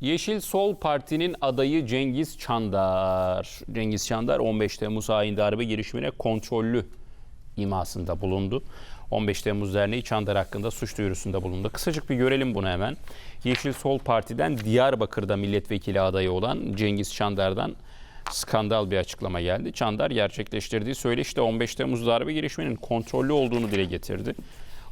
Yeşil Sol Parti'nin adayı Cengiz Çandar. Cengiz Çandar 15 Temmuz hain darbe girişimine kontrollü imasında bulundu. 15 Temmuz Derneği Çandar hakkında suç duyurusunda bulundu. Kısacık bir görelim bunu hemen. Yeşil Sol Parti'den Diyarbakır'da milletvekili adayı olan Cengiz Çandar'dan skandal bir açıklama geldi. Çandar gerçekleştirdiği söyleşte 15 Temmuz darbe girişiminin kontrollü olduğunu dile getirdi.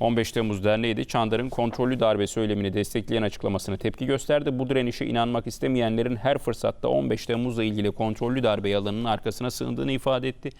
15 Temmuz Derneği de Çandar'ın kontrollü darbe söylemini destekleyen açıklamasına tepki gösterdi. Bu direnişe inanmak istemeyenlerin her fırsatta 15 Temmuz'la ilgili kontrollü darbe yalanının arkasına sığındığını ifade etti.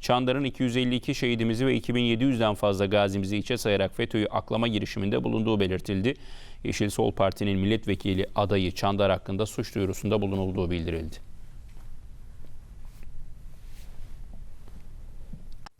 Çandar'ın 252 şehidimizi ve 2700'den fazla gazimizi içe sayarak FETÖ'yü aklama girişiminde bulunduğu belirtildi. Yeşil Sol Parti'nin milletvekili adayı Çandar hakkında suç duyurusunda bulunulduğu bildirildi.